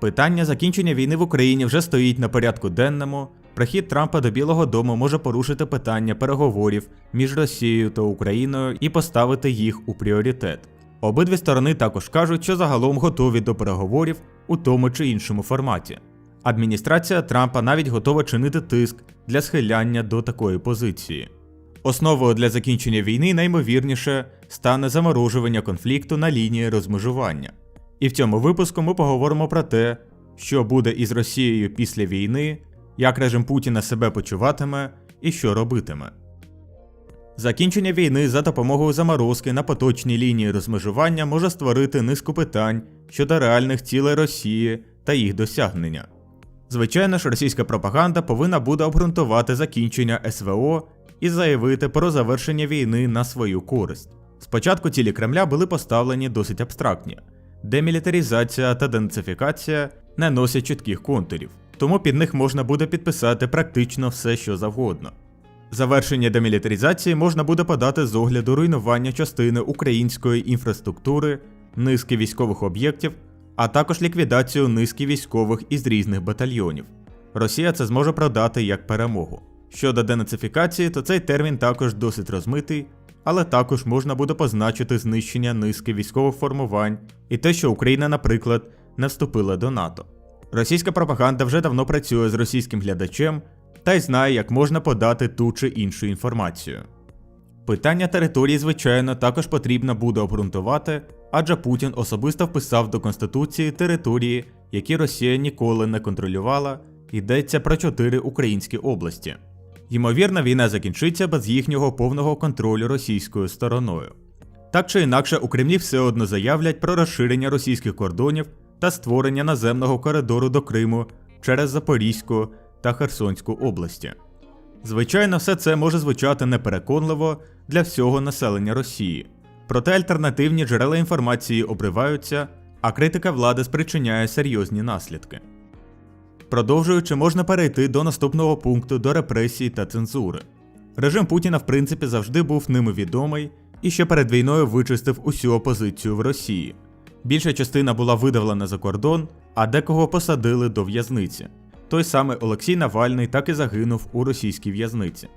Питання закінчення війни в Україні вже стоїть на порядку денному. Прихід Трампа до Білого Дому може порушити питання переговорів між Росією та Україною і поставити їх у пріоритет. Обидві сторони також кажуть, що загалом готові до переговорів у тому чи іншому форматі. Адміністрація Трампа навіть готова чинити тиск для схиляння до такої позиції. Основою для закінчення війни наймовірніше стане заморожування конфлікту на лінії розмежування. І в цьому випуску ми поговоримо про те, що буде із Росією після війни, як режим Путіна себе почуватиме і що робитиме. Закінчення війни за допомогою заморозки на поточній лінії розмежування може створити низку питань щодо реальних цілей Росії та їх досягнення. Звичайно ж, російська пропаганда повинна буде обґрунтувати закінчення СВО і заявити про завершення війни на свою користь. Спочатку цілі Кремля були поставлені досить абстрактні. Демілітаризація та денацифікація не носять чітких контурів, тому під них можна буде підписати практично все, що завгодно. Завершення демілітаризації можна буде подати з огляду руйнування частини української інфраструктури, низки військових об'єктів, а також ліквідацію низки військових із різних батальйонів. Росія це зможе продати як перемогу. Щодо денацифікації, то цей термін також досить розмитий, але також можна буде позначити знищення низки військових формувань і те, що Україна, наприклад, не вступила до НАТО. Російська пропаганда вже давно працює з російським глядачем та й знає, як можна подати ту чи іншу інформацію. Питання території, звичайно, також потрібно буде обґрунтувати, адже Путін особисто вписав до Конституції території, які Росія ніколи не контролювала, йдеться про чотири українські області. Ймовірно, війна закінчиться без їхнього повного контролю російською стороною. Так чи інакше, у Кремлі все одно заявлять про розширення російських кордонів та створення наземного коридору до Криму через Запорізьку та Херсонську області. Звичайно, все це може звучати непереконливо для всього населення Росії, проте альтернативні джерела інформації обриваються, а критика влади спричиняє серйозні наслідки. Продовжуючи, можна перейти до наступного пункту до репресій та цензури. Режим Путіна, в принципі, завжди був ними відомий і ще перед війною вичистив усю опозицію в Росії. Більша частина була видавлена за кордон, а декого посадили до в'язниці. Той самий Олексій Навальний так і загинув у російській в'язниці.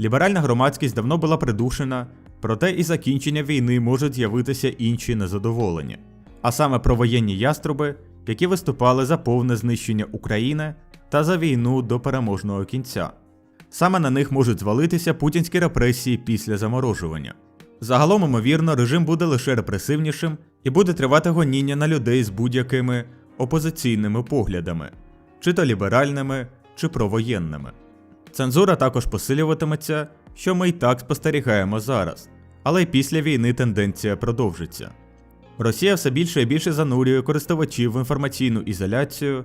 Ліберальна громадськість давно була придушена, проте і закінчення війни можуть з'явитися інші незадоволення, а саме провоєнні яструби, які виступали за повне знищення України та за війну до переможного кінця. Саме на них можуть звалитися путінські репресії після заморожування. Загалом, ймовірно, режим буде лише репресивнішим і буде тривати гоніння на людей з будь-якими опозиційними поглядами, чи то ліберальними, чи провоєнними. Цензура також посилюватиметься, що ми й так спостерігаємо зараз, але й після війни тенденція продовжиться. Росія все більше і більше занурює користувачів в інформаційну ізоляцію,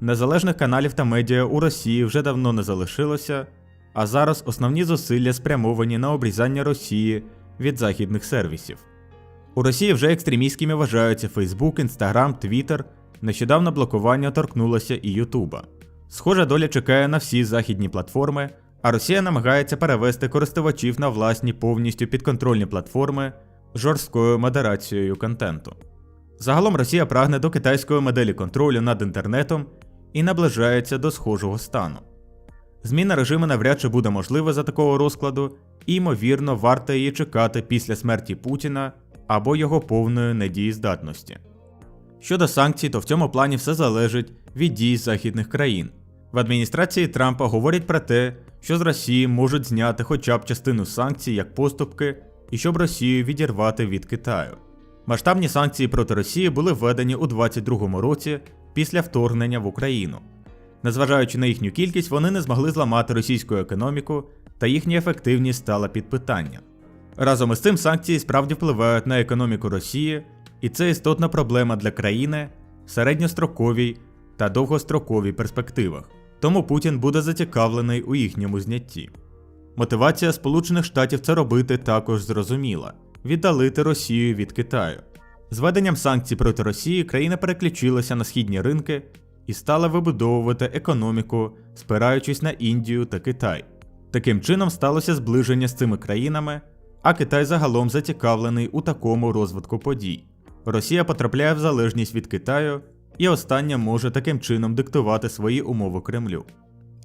незалежних каналів та медіа у Росії вже давно не залишилося, а зараз основні зусилля спрямовані на обрізання Росії від західних сервісів. У Росії вже екстремістськими вважаються Facebook, Instagram, Twitter, нещодавно блокування торкнулося і Ютуба. Схожа доля чекає на всі західні платформи, а Росія намагається перевести користувачів на власні повністю підконтрольні платформи жорсткою модерацією контенту. Загалом Росія прагне до китайської моделі контролю над інтернетом і наближається до схожого стану. Зміна режиму навряд чи буде можлива за такого розкладу, і, ймовірно, варто її чекати після смерті Путіна або його повної недієздатності. Щодо санкцій, то в цьому плані все залежить від дій західних країн. В адміністрації Трампа говорять про те, що з Росії можуть зняти хоча б частину санкцій як поступки, і щоб Росію відірвати від Китаю. Масштабні санкції проти Росії були введені у 2022 році після вторгнення в Україну. Незважаючи на їхню кількість, вони не змогли зламати російську економіку, та їхня ефективність стала під питання. Разом із цим санкції справді впливають на економіку Росії, і це істотна проблема для країни в середньостроковій та довгостроковій перспективах. Тому Путін буде зацікавлений у їхньому знятті. Мотивація Сполучених Штатів це робити також зрозуміла віддалити Росію від Китаю. З введенням санкцій проти Росії країна переключилася на східні ринки і стала вибудовувати економіку, спираючись на Індію та Китай. Таким чином сталося зближення з цими країнами, а Китай загалом зацікавлений у такому розвитку подій. Росія потрапляє в залежність від Китаю і остання може таким чином диктувати свої умови Кремлю.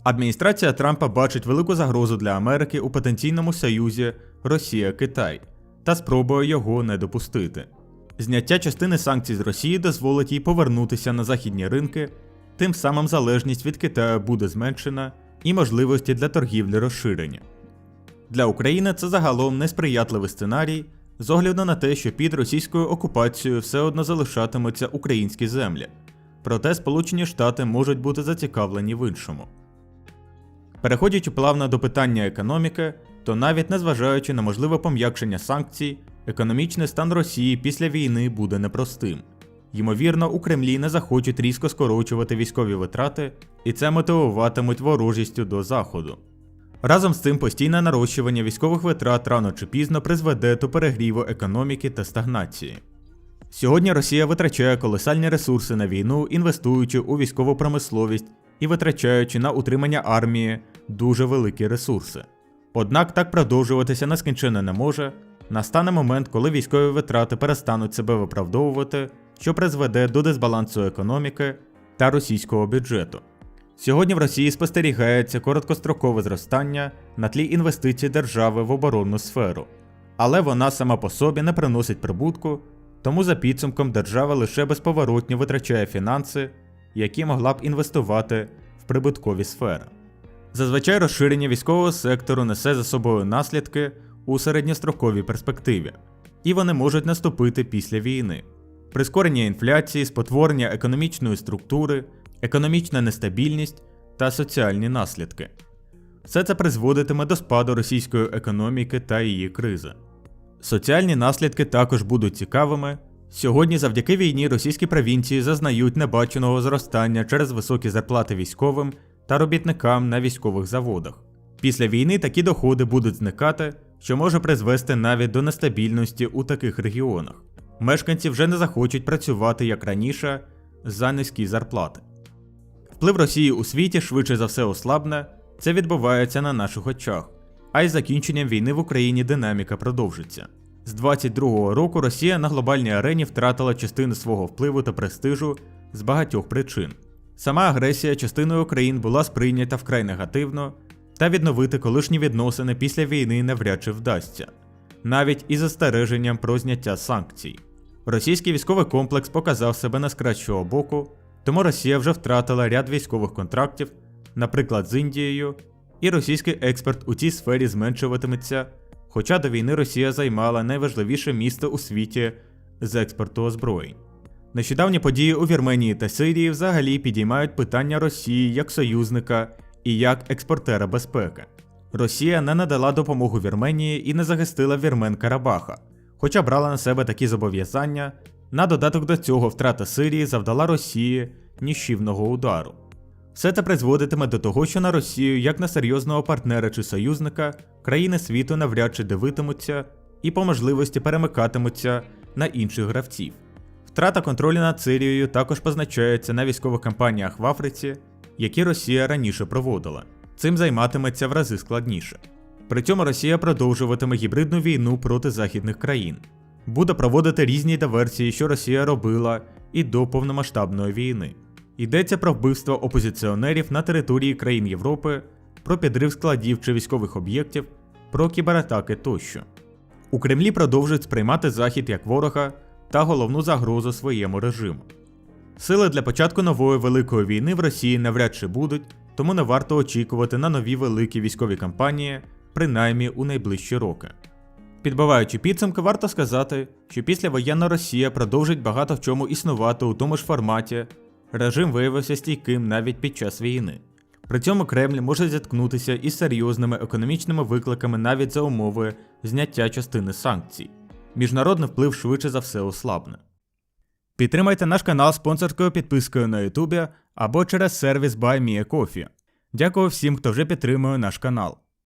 Адміністрація Трампа бачить велику загрозу для Америки у потенційному союзі Росія-Китай та спробує його не допустити. Зняття частини санкцій з Росії дозволить їй повернутися на західні ринки, тим самим залежність від Китаю буде зменшена і можливості для торгівлі розширені. Для України це загалом несприятливий сценарій, з огляду на те, що під російською окупацією все одно залишатимуться українські землі, проте Сполучені Штати можуть бути зацікавлені в іншому. Переходячи плавно до питання економіки, то навіть незважаючи на можливе пом'якшення санкцій, економічний стан Росії після війни буде непростим. Ймовірно, у Кремлі не захочуть різко скорочувати військові витрати, і це мотивуватимуть ворожістю до Заходу. Разом з цим постійне нарощування військових витрат рано чи пізно призведе до перегріву економіки та стагнації. Сьогодні Росія витрачає колосальні ресурси на війну, інвестуючи у військову промисловість і витрачаючи на утримання армії дуже великі ресурси. Однак так продовжуватися нескінченно не може. Настане момент, коли військові витрати перестануть себе виправдовувати, що призведе до дисбалансу економіки та російського бюджету. Сьогодні в Росії спостерігається короткострокове зростання на тлі інвестицій держави в оборонну сферу, але вона сама по собі не приносить прибутку, тому за підсумком держава лише безповоротньо витрачає фінанси, які могла б інвестувати в прибуткові сфери. Зазвичай розширення військового сектору несе за собою наслідки у середньостроковій перспективі, і вони можуть наступити після війни. Прискорення інфляції, спотворення економічної структури, економічна нестабільність та соціальні наслідки. Все це призводитиме до спаду російської економіки та її кризи. Соціальні наслідки також будуть цікавими. Сьогодні, завдяки війні, російські провінції зазнають небаченого зростання через високі зарплати військовим та робітникам на військових заводах. Після війни такі доходи будуть зникати, що може призвести навіть до нестабільності у таких регіонах. Мешканці вже не захочуть працювати як раніше за низькі зарплати. Вплив Росії у світі швидше за все ослабне, це відбувається на наших очах, а із закінченням війни в Україні динаміка продовжиться. З 22-го року Росія на глобальній арені втратила частину свого впливу та престижу з багатьох причин. Сама агресія частиною країн була сприйнята вкрай негативно, та відновити колишні відносини після війни навряд чи вдасться, навіть із застереженням про зняття санкцій. Російський військовий комплекс показав себе з кращого боку, тому Росія вже втратила ряд військових контрактів, наприклад, з Індією, і російський експорт у цій сфері зменшуватиметься, хоча до війни Росія займала найважливіше місце у світі з експорту озброєнь. Нещодавні події у Вірменії та Сирії взагалі підіймають питання Росії як союзника і як експортера безпеки. Росія не надала допомогу Вірменії і не захистила Вірмен Карабаха, хоча брала на себе такі зобов'язання. На додаток до цього втрата Сирії завдала Росії ніщівного удару. Все це призводитиме до того, що на Росію, як на серйозного партнера чи союзника, країни світу навряд чи дивитимуться і по можливості перемикатимуться на інших гравців. Втрата контролю над Сирією також позначається на військових кампаніях в Африці, які Росія раніше проводила. Цим займатиметься в рази складніше. При цьому Росія продовжуватиме гібридну війну проти західних країн, буде проводити різні диверсії, що Росія робила і до повномасштабної війни. Йдеться про вбивство опозиціонерів на території країн Європи, про підрив складів чи військових об'єктів, про кібератаки тощо. У Кремлі продовжують сприймати Захід як ворога та головну загрозу своєму режиму. Сили для початку нової великої війни в Росії навряд чи будуть, тому не варто очікувати на нові великі військові кампанії, принаймні у найближчі роки. Підбиваючи підсумки, варто сказати, що післявоєнна Росія продовжить багато в чому існувати у тому ж форматі, режим виявився стійким навіть під час війни. При цьому Кремль може зіткнутися із серйозними економічними викликами навіть за умови зняття частини санкцій. Міжнародний вплив швидше за все ослабне. Підтримайте наш канал спонсорською підпискою на Ютубі або через сервіс BuyMeACoffee. Дякую всім, хто вже підтримує наш канал.